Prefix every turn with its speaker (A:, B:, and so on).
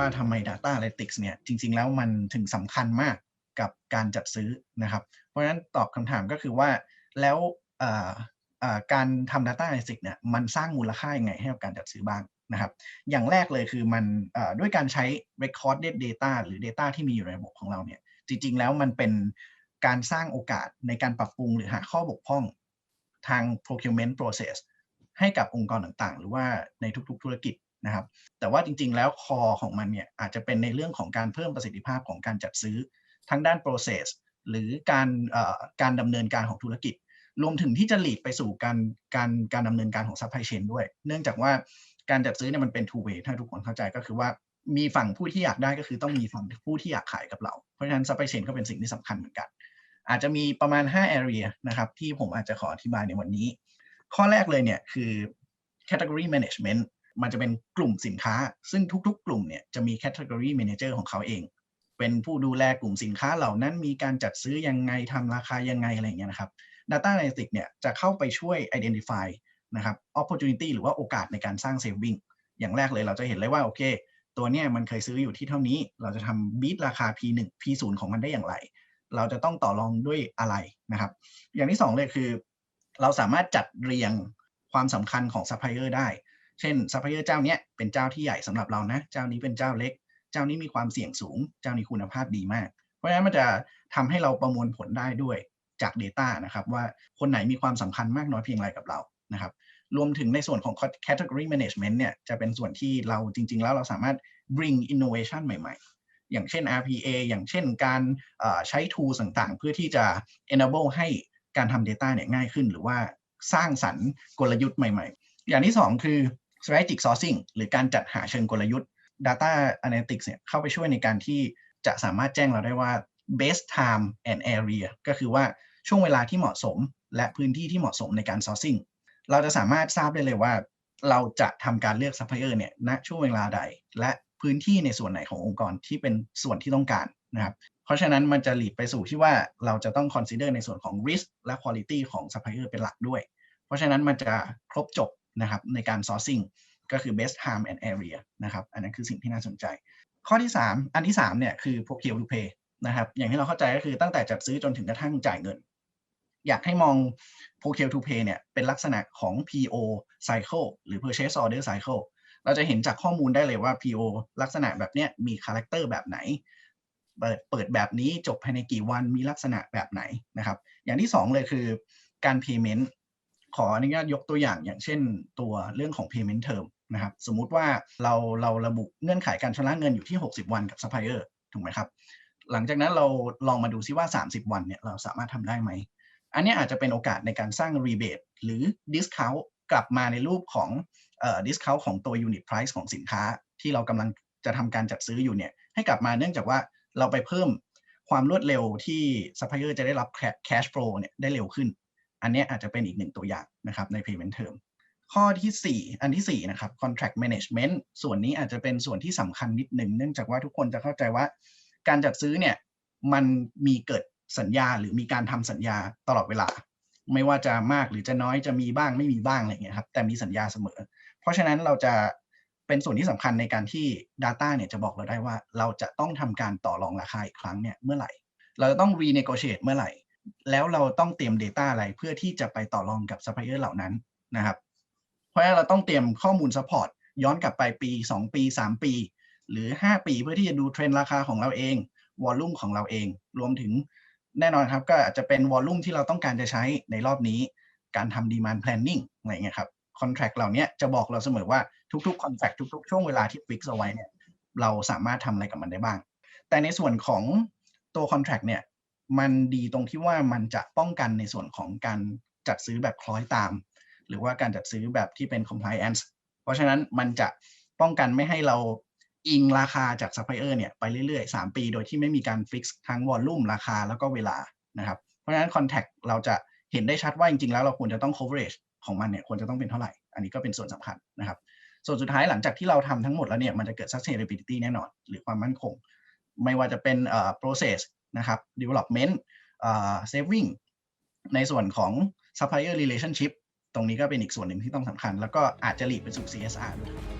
A: ว่าทำไม Data Analytics เนี่ยจริง ๆ แล้วมันถึงสำคัญมากกับการจัดซื้อนะครับ เพราะฉะนั้นตอบคำถามก็คือว่าแล้วการทำ Data Analytics เนี่ยมันสร้างมูลค่ายังไงให้กับการจัดซื้อบ้างนะครับ อย่างแรกเลยคือมันด้วยการใช้ recorded data หรือ data ที่มีอยู่ในระบบของเราเนี่ยจริง ๆ แล้วมันเป็นการสร้างโอกาสในการปรับปรุงหรือหาข้อบกพร่องทาง procurement process ให้กับองค์กรต่างๆ หรือว่าในทุกๆ ธุรกิจ นะครับ แต่ว่าจริงๆ แล้วคอของมันเนี่ยอาจจะเป็นในเรื่องของการเพิ่มประสิทธิภาพของการจัดซื้อทั้งด้าน process หรือการเอ่อการดำเนินการของธุรกิจ รวมถึงที่จะ lead ไปสู่การการการดำเนินการของ supply chain ด้วย เนื่องจากว่าการจัดซื้อเนี่ยมันเป็น two way ถ้าทุกคนเข้าใจก็คือว่ามีฝั่งผู้ที่อยากได้ก็คือต้องมีฝั่งผู้ที่อยากขายกับเรา เพราะฉะนั้น supply chain ก็เป็นสิ่งที่สำคัญเหมือนกัน อาจจะมีประมาณ 5 area นะครับที่ผมอาจจะขออธิบายในวันนี้ ข้อแรกเลยเนี่ยคือ category management มันจะเป็นกลุ่มสินค้า ซึ่งทุกๆ กลุ่มเนี่ยจะมี category manager ของเขาเอง เป็นผู้ดูแลกลุ่มสินค้าเหล่านั้นมีการจัดซื้อยังไงทำราคายังไงอะไรอย่างเงี้ยนะครับ Data Analytics เนี่ยจะเข้าไปช่วย identify นะครับ opportunity หรือว่าโอกาสในการสร้าง saving อย่างแรกเลยเราจะเห็นเลยว่าโอเค ตัวเนี้ยมันเคยซื้ออยู่ที่เท่านี้ เราจะทำ beat ราคา P1 P0 ของมันได้อย่างไร เราจะต้องต่อรองด้วยอะไรนะครับ อย่างที่สองเลยคือ เราสามารถจัดเรียงความสำคัญของซัพพลายเออร์ได้ เช่นซัพพลายเออร์เจ้าเนี้ยเป็นเจ้าที่ใหญ่สำหรับเรานะ เจ้านี้เป็นเจ้าเล็ก เจ้านี้มีความเสี่ยงสูง เจ้านี้คุณภาพดีมาก เพราะฉะนั้นมันจะทำให้เราประมวลผลได้ด้วยจาก Data นะครับว่าคนไหนมีความสำคัญมากน้อยเพียงไรกับเรานะครับรวมถึงในส่วนของ category management เนี่ยจะเป็นส่วนที่เราจริง ๆ แล้วเราสามารถ bring innovation ใหม่ ๆ อย่างเช่น RPA อย่างเช่นการใช้ tool ต่างๆ เพื่อที่จะ enable ให้การทำ Data เนี่ยง่ายขึ้น หรือว่าสร้างสรรค์กลยุทธ์ใหม่ ๆ อย่างที่ 2 คือ strategic sourcing หรือการจัดหาเชิงกลยุทธ์ Data Analytics เนี่ยเข้าไปช่วยในการที่จะสามารถแจ้งเราได้ว่า best time and area ก็คือว่าช่วงเวลาที่เหมาะสม และพื้นที่ที่เหมาะสมในการ sourcing เราจะสามารถทราบได้เลยว่า เราจะทำการเลือกซัพพลายเออร์เนี่ยณช่วงเวลาใด และพื้นที่ในส่วนไหนขององค์กรที่เป็นส่วนที่ต้องการนะครับเพราะฉะนั้นมันจะหลีดไปสู่ที่ว่าเราจะต้อง consider ในส่วนของ risk และ quality ของซัพพลายเออร์เป็นหลักด้วย เพราะฉะนั้นมันจะครบจบ นะครับในการ sourcing ก็คือ best time and area นะครับอันนั้นคือสิ่งที่น่าสนใจ ข้อที่ 3 อันที่3เนี่ยคือ procure to pay นะครับอย่างที่เราเข้าใจก็คือตั้งแต่จัดซื้อจนถึงกระทั่งจ่ายเงิน อยากให้มอง procure to pay เนี่ยเป็นลักษณะของ PO cycle หรือ purchase order cycle เราจะเห็นจากข้อมูลได้เลยว่า PO ลักษณะแบบเนี้ยมีคาแรคเตอร์แบบไหน เปิดเปิดแบบนี้จบภายในกี่วันมีลักษณะแบบไหนนะครับ อย่างที่ 2 เลยคือการ payment ขออนุญาตยกตัวอย่างอย่างเช่น ตัวเรื่องของ payment term นะครับ สมมุติว่าเราเราระบุเงื่อนไขการชำระเงินอยู่ที่ 60 วันกับ supplier ถูกไหมครับ หลังจากนั้นเราลองมาดูซิว่า 30 วันเนี่ยเราสามารถทำได้ไหม อันนี้อาจจะเป็นโอกาสในการสร้าง rebate หรือ discount กลับมาในรูปของเอ่อ discount ของตัว unit price ของสินค้า ที่เรากำลังจะทำการจัดซื้ออยู่เนี่ยให้กลับมาเนื่องจากว่าเราไปเพิ่มความรวดเร็วที่ supplier จะได้รับ cash flow เนี่ยได้เร็วขึ้น อันนี้อาจจะเป็นอีกหนึ่งตัวอย่างนะครับใน payment term ข้อที่ 4 อันที่ 4 นะครับ contract management ส่วนนี้อาจจะเป็นส่วนที่สำคัญนิดหนึ่งเนื่องจากว่าทุกคนจะเข้าใจว่า การจัดซื้อเนี่ยมันมีเกิดสัญญาหรือมีการทำสัญญาตลอดเวลา ไม่ว่าจะมากหรือจะน้อยจะมีบ้างไม่มีบ้างอะไรเงี้ยครับแต่มีสัญญาเสมอ เพราะฉะนั้นเราจะเป็นส่วนที่สำคัญในการที่ Data เนี่ยจะบอกเราได้ว่าเราจะต้องทำการต่อรองราคาอีกครั้งเนี่ยเมื่อไหร่ เราจะต้อง renegotiate เมื่อไหร่ แล้วเราต้องเตรียม Data อะไรเพื่อที่จะไปต่อรองกับ supplier เหล่านั้นนะครับ เพราะฉะนั้นเราต้องเตรียมข้อมูล support ย้อนกลับไปปี 2 ปี 3 ปี หรือ 5 ปีเพื่อที่จะดูเทรนด์ราคาของเราเองวอลลุ่มของเราเอง รวมถึงแน่นอนครับ ก็อาจจะเป็นวอลลุ่มที่เราต้องการจะใช้ในรอบนี้ การทำ demand planning อะไรเงี้ยครับ contract เหล่านี้จะบอกเราเสมอว่าทุกๆ contract ทุก ๆ ช่วงเวลาที่ fix เอาไว้เนี่ยเราสามารถทำอะไรกับมันได้บ้าง แต่ในส่วนของตัว contract เนี่ย มันดีตรงที่ว่ามันจะป้องกันในส่วนของการจัดซื้อแบบคล้อยตาม หรือว่าการจัดซื้อแบบที่เป็น compliance เพราะฉะนั้นมันจะป้องกันไม่ให้เราอิงราคาจากซัพพลายเออร์เนี่ยไปเรื่อยๆ 3 ปีโดยที่ไม่มีการฟิกซ์ทั้งวอลลุ่มราคาแล้วก็เวลานะครับ เพราะฉะนั้น Contact เราจะเห็นได้ชัดว่าจริงๆ แล้วเราควรจะต้อง coverage ของมันเนี่ยควรจะต้องเป็นเท่าไหร่ อันนี้ก็เป็นส่วนสำคัญนะครับ ส่วนสุดท้ายหลังจากที่เราทำทั้งหมดแล้วเนี่ยมันจะเกิด sustainability แน่นอน หรือความมั่นคง ไม่ว่าจะเป็นเอ่อ process นะครับ development เอ่อ saving ในส่วนของ supplier relationship ตรงนี้ก็เป็นอีกส่วนหนึ่งที่ต้องสำคัญ แล้วก็อาจจะหลีดไปสู่ CSR ด้วย